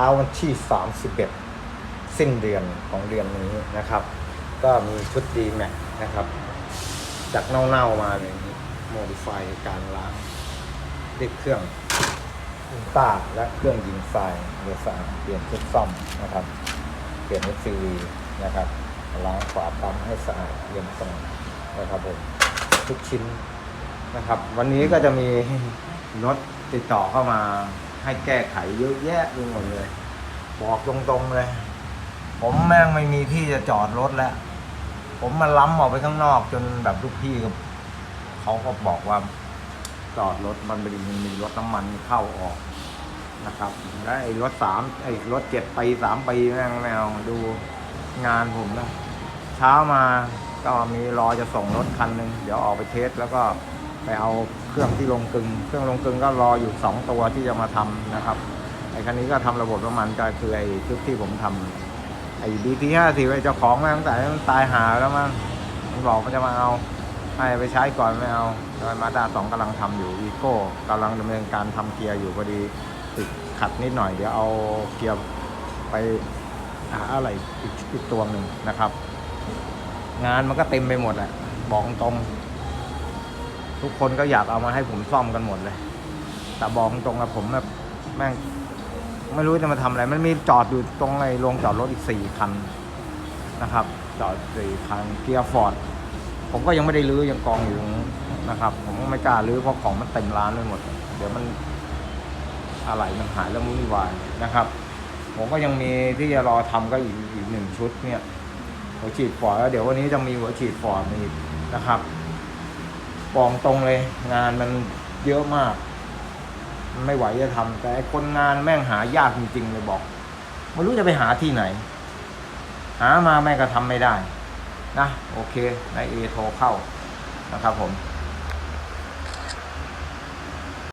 เช้าวันที่ 31 สิ้นเดือนของเดือนนี้นะครับ ก็มีชุดดีแม็กนะครับ จากเน่าๆมาเลยโมดิฟายการล้างด้วยเครื่องอุลตร้าและเครื่องยิงทรายเรือสาเปลี่ยนชุดซ่อมนะครับ เปลี่ยน SCV นะครับล้างฝาปั๊มให้สะอาดเย็นสงนะครับผมทุกชิ้นนะครับ วันนี้ก็จะมีรถติดต่อเข้ามา ให้แก้ไขเยอะแยะไปหมดเลย บอกตรงๆเลย ผมแม่งไม่มีที่จะจอดรถแล้ว ผมมาล้ำออกไปข้างนอกจนแบบลูกพี่กับเขาก็บอกว่าจอดรถมันเป็นมีรถน้ำมันเข้าออกนะครับแล้วไอ้รถสามไอ้รถเจ็ดปีสามปีแม่งไม่เอาดูงานผมนะเช้ามาก็มีรอจะส่งรถคันหนึ่งเดี๋ยวออกไปเทสแล้วก็ ไปเอาเครื่องที่ลงกึง เครื่องลงกึงก็รออยู่สองตัวที่จะมาทำนะครับไอ้คันนี้ก็ทำระบบน้ำมันก็คือไอ้ชุดที่ผมทำไอ้ดีทีห้าสิบไอ้เจ้าของมาตั้งแต่มันตายหาแล้วมั้งมันบอกมันจะมาเอาให้ไปใช้ก่อนไม่เอาโดยมาด้าสองกำลังทำอยู่อีโก้กำลังดำเนินการทำเกียร์อยู่พอดีติดขัดนิดหน่อยเดี๋ยวเอาเกียร์ไปหาอะไรอีกอีกตัวหนึ่งนะครับ งานมันก็เต็มไปหมดแหละบอกตรง ทุกคนก็อยากเอามาให้ผมซ่อมกันหมดเลย แต่บอกตรงกับผมแบบแม่งไม่รู้จะมาทำอะไร มันมีจอดอยู่ตรงไอ้โรงจอดรถอีกสี่คันนะครับ จอดสี่คันเกียร์ฟอร์ดผมก็ยังไม่ได้รื้อยังกองอยู่นะครับ ผมก็ไม่กล้ารื้อเพราะของมันเต็มร้านไปหมด เดี๋ยวมันอะไรมันหายแล้วมุ่นวายนะครับ ผมก็ยังมีที่จะรอทำก็อีกอีกหนึ่งชุดเนี่ยหัวฉีดฟอร์ดแล้วเดี๋ยววันนี้จะมีหัวฉีดฟอร์ดมาอีกนะครับ บอกตรงเลย งานมันเยอะมาก ไม่ไหวจะทำแต่คนงานแม่งหายากจริงๆเลยบอกไม่รู้จะไปหาที่ไหน หามาแม่งก็ทำไม่ได้ นะ โอเค นายเอโทรเข้านะครับผม